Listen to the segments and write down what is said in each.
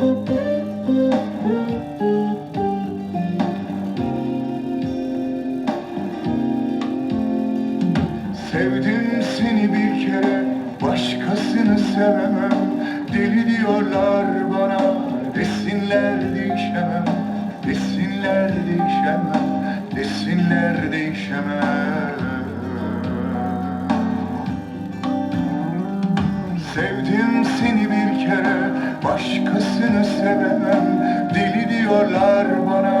Sevdim seni bir kere Başkasını sevemem. Deli diyorlar. Sevemem. Deli diyorlar bana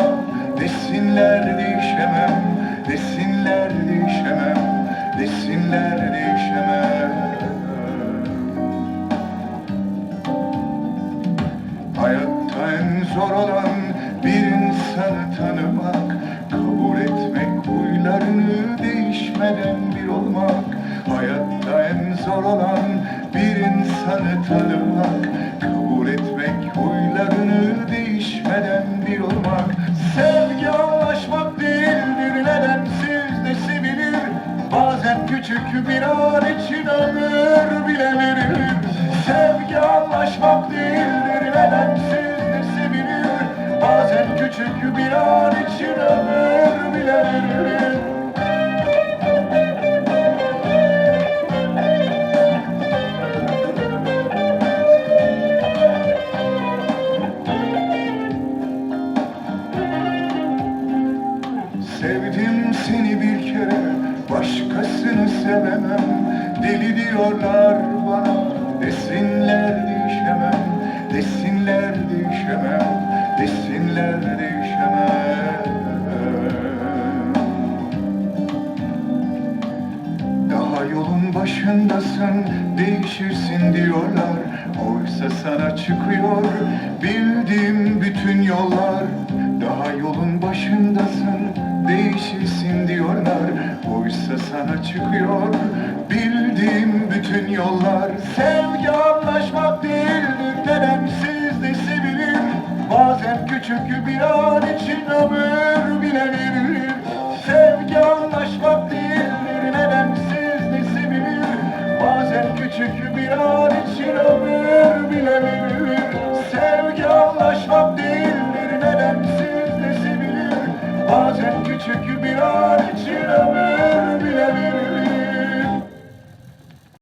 Desinler değişemem. Desinler değişemem Desinler değişemem. Hayatta en zor olan bir insanı tanımak Kabul etmek huylarını değişmeden bir olmak. Hayatta en zor olan bir insanı tanımak küçük bir an için ömür bile Sevgi anlaşmak değildir nedensiz de sevilir Bazen küçük bir an için ömür bile Sevdim seni bir kere Başkasını sevemem. Deli diyorlar bana Desinler değişemem Desinler değişemem Desinler değişemem Daha yolun başındasın Değişirsin diyorlar. Oysa sana çıkıyor Bildiğim bütün yollar. Daha yolun başındasın Değişirsin diyorlar. Oysa sana çıkıyor Bildiğim bütün yollar. Sevgi anlaşmak değildir Nedensiz de sevilir Bazen küçük bir an için ömür bile verilir Sevgi anlaşmak değildir Nedensiz de sevilir Bazen küçük çünkü bir an için